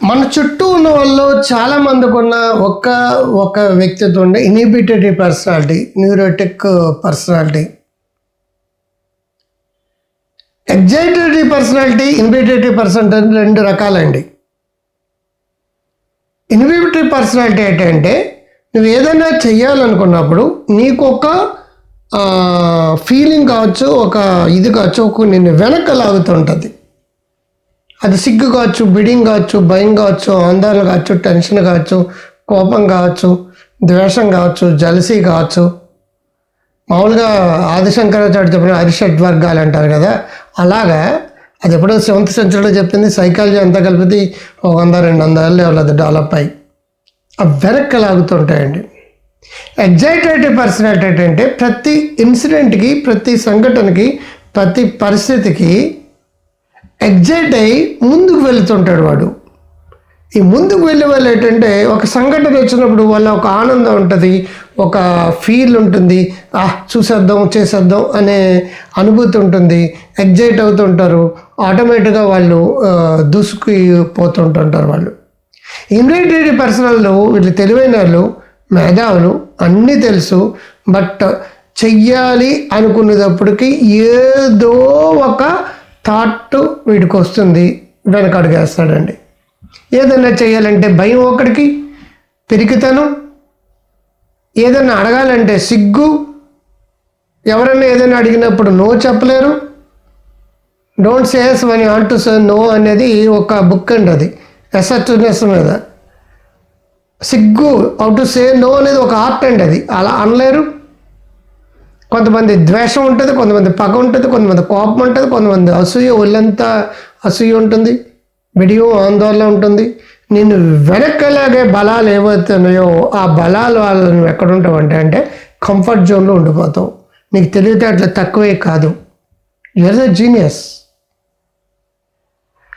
మన చుట్టూ ఉన్న వాళ్ళు చాలా మందికి ఉన్న ఒక్క ఒక వ్యక్తిత్వం ఉండే inhibitive personality neurotic personality excitative personality inhibitive personality రెండు రకాలండి. ఇన్బిటేటివ్ పర్సనాలిటీ ఏంటంటే నువ్వు ఏదైనా చెయ్యాలనుకున్నప్పుడు నీకు ఒక ఫీలింగ్ కావచ్చు ఒక ఇది కావచ్చు ఒక నిన్ను వెనక్కి లాగుతుంటుంది అది సిగ్గు కావచ్చు బిడింగ్ కావచ్చు భయం కావచ్చు ఆందోళన కావచ్చు టెన్షన్ కావచ్చు కోపం కావచ్చు ద్వేషం కావచ్చు జలసీ కావచ్చు. మామూలుగా ఆదిశంకరాచార్య చెప్పిన అరిషడ్ వర్గాలు అంటారు కదా అలాగా అది ఎప్పుడో సెవెంత్ సెంచరీలో చెప్పింది సైకాలజీ అంతా కలిపితే ఒక వంద రెండు వందల అది డెవలప్ అయ్యి. అవి వెనక్కి లాగుతుంటాయండి. ఎగ్జైటేటివ్ పర్సనాలిటీ అంటే ప్రతి ఇన్సిడెంట్కి ప్రతి సంఘటనకి ప్రతి పరిస్థితికి ఎగ్జైట్ అయ్యి ముందుకు వెళుతుంటాడు వాడు. ఈ ముందుకు వెళ్ళే వాళ్ళు ఏంటంటే ఒక సంఘటన వచ్చినప్పుడు వాళ్ళ ఒక ఆనందం ఉంటుంది ఒక ఫీల్ ఉంటుంది. ఆ చూసేద్దాం చేసేద్దాం అనే అనుభూతి ఉంటుంది. ఎగ్జైట్ అవుతుంటారు. ఆటోమేటిక్గా వాళ్ళు ఆ, దూసుకుపోతుంటుంటారు వాళ్ళు. ఇన్వైటెడ్ పర్సనల్ వీళ్ళు తెలివైన వాళ్ళు మేధావులు అన్నీ తెలుసు. బట్ చెయ్యాలి అనుకునేటప్పటికి ఏదో ఒక థాట్ వీడికి వస్తుంది వెనకడుగేస్తాడండి. ఏదైనా చేయాలంటే భయం ఒకడికి పెరిగితనం ఏదైనా అడగాలంటే సిగ్గు. ఎవరైనా ఏదైనా అడిగినప్పుడు నో చెప్పలేరు. Don't says one want to say no అనేది ఒక బుక్ అండి అది. అసర్టివ్నెస్ మీద. సిగ్గు హౌ టు సే నో అనేది ఒక ఆర్ట్ అండి అది. అలా అనలేరు. కొంతమంది ద్వేషం ఉంటుంది కొంతమంది పగ ఉంటుంది కొంతమంది కోపం ఉంటుంది కొంతమంది అసూయ ఒళ్ళంతా అసూయ ఉంటుంది బిడియం ఆందోళన ఉంటుంది. నేను వెనక్కలాగే బలాలు ఏమవుతున్నాయో ఆ బలాలు వాళ్ళని ఎక్కడ ఉంటావంటే అంటే కంఫర్ట్ జోన్లో ఉండిపోతావు. నీకు తెలివితేటలు తక్కువే కాదు. యూఆర్ ద జీనియస్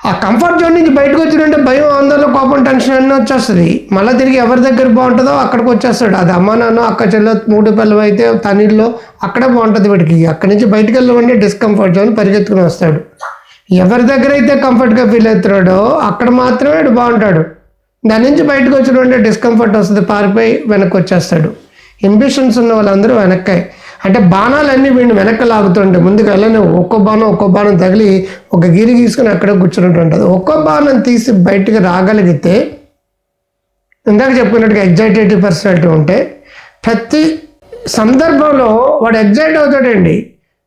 ఆ కంఫర్ట్ జోన్ నుంచి బయటకు వచ్చినంటే భయం ఆందోళన కోపం టెన్షన్ అన్నీ వచ్చేస్తుంది. మళ్ళీ తిరిగి ఎవరి దగ్గర బాగుంటుందో అక్కడికి వచ్చేస్తాడు. అది అమ్మ నాన్న అక్క చెల్లె మూడు పిల్లలు అయితే తనిల్లో అక్కడే బాగుంటుంది వీడికి. అక్కడి నుంచి బయటకు వెళ్ళమంటే డిస్కంఫర్ట్ జోన్ పరిగెత్తుకుని వస్తాడు. ఎవరి దగ్గర అయితే కంఫర్ట్గా ఫీల్ అవుతున్నాడో అక్కడ మాత్రమే వాడు బాగుంటాడు. దాని నుంచి బయటకు వచ్చినంటే డిస్కంఫర్ట్ వస్తుంది పారిపోయి వెనక్కి వచ్చేస్తాడు. ఇంబిషన్స్ ఉన్న వాళ్ళందరూ వెనక్కాయి అంటే బాణాలన్నీ వీడిని వెనక్కి లాగుతుంటే ముందుకు వెళ్ళని ఒక్కో బాణం ఒక్కో బాణం తగిలి ఒక గిరి గీసుకొని అక్కడే కూర్చున్నట్టు ఉంటుంది. ఒక్కో బాణం తీసి బయటికి రాగలిగితే ఇందాక చెప్పుకున్నట్టుగా ఎగ్జైటేటివ్ పర్సనాలిటీ ఉంటే ప్రతి సందర్భంలో వాడు ఎగ్జైట్ అవుతాడండి.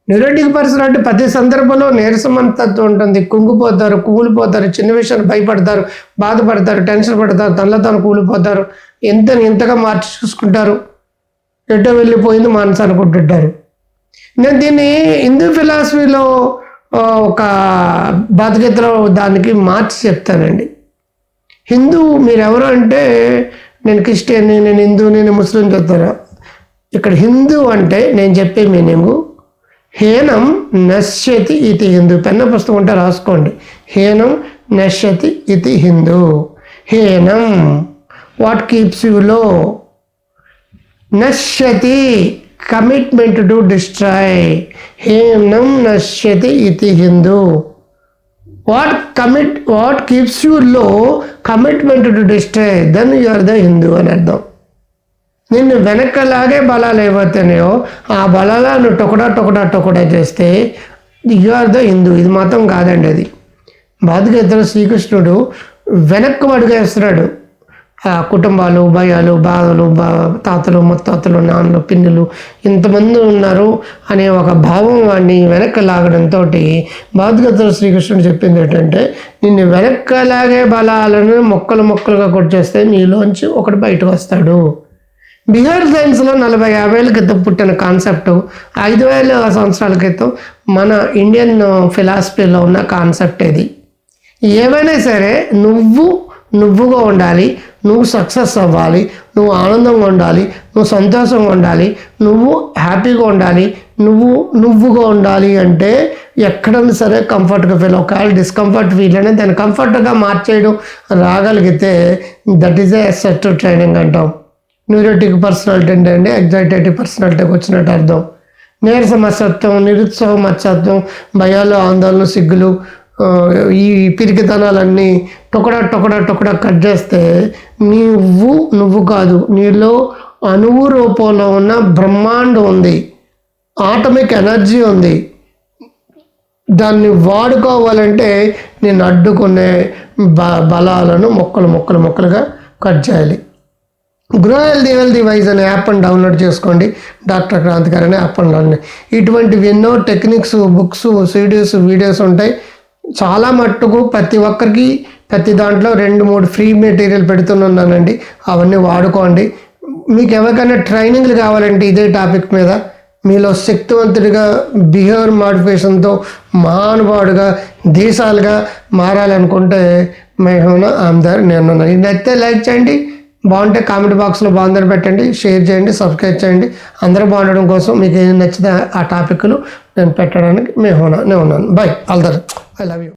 న్యూరోటిక్ పర్సనాలిటీ ప్రతి సందర్భంలో నీరసమంతత్వం ఉంటుంది. కుంగిపోతారు కూలిపోతారు చిన్న విషయాన్ని భయపడతారు బాధపడతారు టెన్షన్ పడతారు తనలో తాను కూలిపోతారు. ఎంత ఎంతగా మార్చి చూసుకుంటారు? ఎటో వెళ్ళిపోయింది మనసు అనుకుంటుంటారు. నేను దీన్ని హిందూ ఫిలాసఫీలో ఒక బతుకెత్తలో దానికి మార్చి చెప్తానండి. హిందూ మీరెవరు అంటే నేను క్రిస్టియన్ నేను హిందూ నేను ముస్లిం చెప్తాను ఇక్కడ హిందూ అంటే నేను చెప్పే మీనింగు హేనం నశ్యతి ఇది హిందూ. పెన్న పుస్తకం ఉంటే రాసుకోండి. హేనం నశ్యతి ఇది హిందూ. హేనం వాట్ కీప్స్ యూ లో? నశ్యతి కమిట్మెంట్ టు డిస్ట్రాయ్ హేనం నశ్యతి ఇది Hindu what commit what keeps you low commitment to destroy then you are the Hindu అని అర్థం. నిన్ను వెనక్కలాగే బలాలు ఏవైతున్నాయో ఆ బలాలను టొకడా టొకడా టొకడా చేస్తే యు ఆర్ ద హిందూ ఇది మాత్రం కాదండి అది. భగవద్గీతలో శ్రీకృష్ణుడు వెనక్కు అడుగేస్తున్నాడు వేస్తున్నాడు. కుటుంబాలు భయాలు బాధలు బా తాతలు ముత్తాతలు నాన్నలు పిన్నులు ఇంతమంది ఉన్నారు అనే ఒక భావం వాడిని వెనక్కి లాగడంతో భగవద్గీతలో శ్రీకృష్ణుడు చెప్పింది ఏంటంటే నిన్ను వెనక్కలాగే బలాలను మొక్కలు మొక్కలుగా కొట్టేస్తే నీలోంచి ఒకటి బయటకు వస్తాడు. బిహార్ సైన్స్లో నలభై యాభైల క్రితం పుట్టిన కాన్సెప్ట్ ఐదు వేల సంవత్సరాల క్రితం మన ఇండియన్ ఫిలాసఫీలో ఉన్న కాన్సెప్ట్ ఇది ఏమైనా సరే నువ్వు నువ్వుగా ఉండాలి నువ్వు సక్సెస్ అవ్వాలి నువ్వు ఆనందంగా ఉండాలి నువ్వు సంతోషంగా ఉండాలి నువ్వు హ్యాపీగా ఉండాలి నువ్వు నువ్వుగా ఉండాలి అంటే ఎక్కడైనా సరే కంఫర్ట్గా ఫీల్ ఒకవేళ డిస్కంఫర్ట్ ఫీల్ అనేది దాన్ని కంఫర్ట్గా మార్చేయడం రాగలిగితే that is a set training అంటాం. న్యూరోటిక్ పర్సనాలిటీ అంటే అండి ఎగ్జైటేటివ్ పర్సనాలిటీకి వచ్చినట్టు అర్థం. నీరస మత్సత్వం మత్సత్వం భయాలు ఆందోళన సిగ్గులు ఈ పిరికితనాలన్నీ టొకడా టొకడా టొకడా కట్ చేస్తే నువ్వు నువ్వు కాదు నీలో అణువు రూపంలో ఉన్న బ్రహ్మాండం ఉంది. ఆటమిక్ ఎనర్జీ ఉంది. దాన్ని వాడుకోవాలంటే నేను అడ్డుకునే బ బలాలను మొక్కలు మొక్కలు మొక్కలుగా కట్ చేయాలి. గ్రో హెల్దీ హెల్దీ వైజ్ అనే యాప్ని డౌన్లోడ్ చేసుకోండి. డాక్టర్ క్రాంతికారి అనే యాప్ డౌన్లోడ్ ఇటువంటివి ఎన్నో టెక్నిక్స్ బుక్స్ సీడీస్ వీడియోస్ ఉంటాయి. చాలా మట్టుకు ప్రతి ఒక్కరికి ప్రతి దాంట్లో రెండు మూడు ఫ్రీ మెటీరియల్ పెడుతున్నానండి అవన్నీ వాడుకోండి మీకు ఎవరికైనా ట్రైనింగ్లు కావాలంటే ఇదే టాపిక్ మీద మీలో శక్తివంతుడిగా బిహేవియర్ మాడిఫికేషన్తో మహానుభావుడిగా దేశాలుగా మారాలనుకుంటే మేము ఆమెదారు నేను ఉన్నాను. నచ్చితే లైక్ చేయండి బాగుంటే కామెంట్ బాక్స్లో బాగుందని పెట్టండి షేర్ చేయండి సబ్స్క్రైబ్ చేయండి. అందరూ బాగుండడం కోసం మీకు ఏం నచ్చితే ఆ టాపిక్లు నేను పెట్టడానికి మేము నేను ఉన్నాను. బై ఆల్దర్ ఐ లవ్ యూ